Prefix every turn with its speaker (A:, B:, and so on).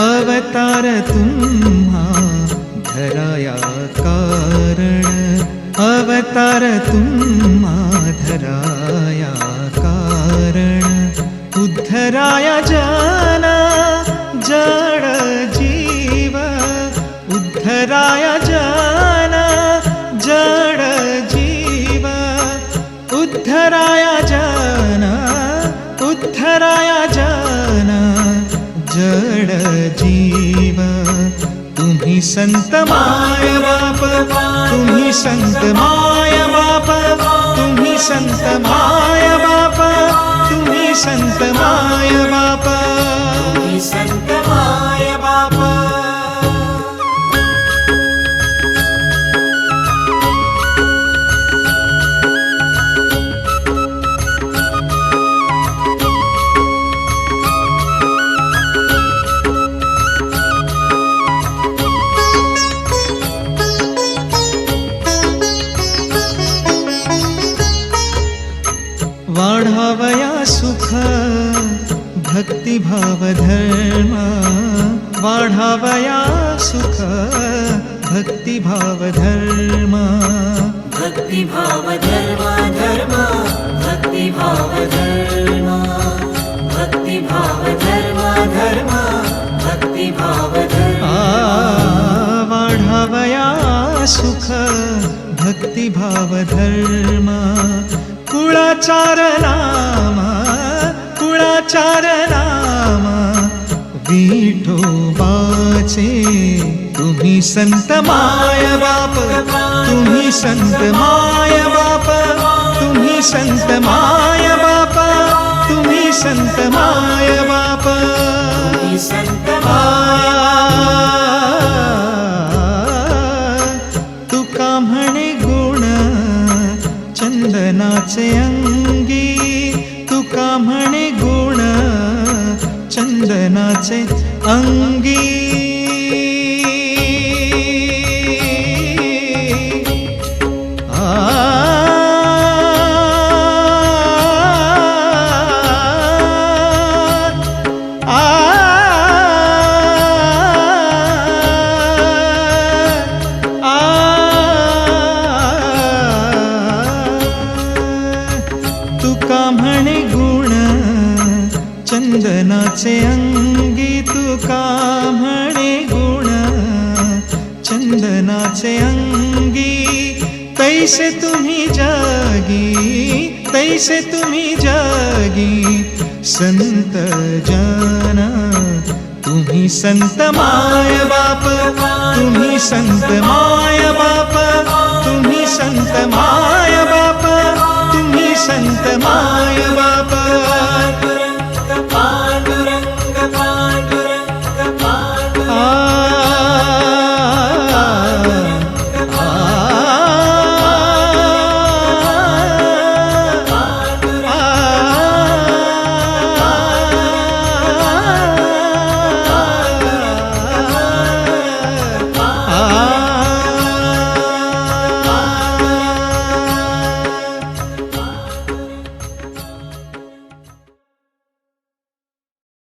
A: अवतार तुम्हा धराया कारण। अवतार तुम्हा धराया कारण। उद्धराया जन जड जीव। तुम्ही संत माय बाप, तुम्ही संत माय बाप, तुम्ही संत माय बाप, तुम्ही संत माय बाप।
B: तुम्ही संत
A: वाढावया सुख भक्तिभाव धर्म वाढावया सुख भक्तिभाव धर्म।
B: भक्ती भाव धर्म धर्म भक्ती भाव धर्म। भक्ती भाव धर्म धर्म भक्ती भाव धर्म।
A: आ वाढावया सुख भक्तिभाव धर्म। कुळाचार नाम विठोबाचे तुम्ही संत माय बाप। तुम्ही संत माय बाप। तुम्ही संत माय चंदनाचे अंगी। चंदनाचे अंगी तुका म्हणे गुण। चंदनाचे अंगी, तैसे तुम्ही जागी, तैसे तुम्ही जागी। संत जन, तुम्ही संत माय बाप। तुम्ही संत माय बाप। तुम्ही संत माय बाप। तुम्ही संत माय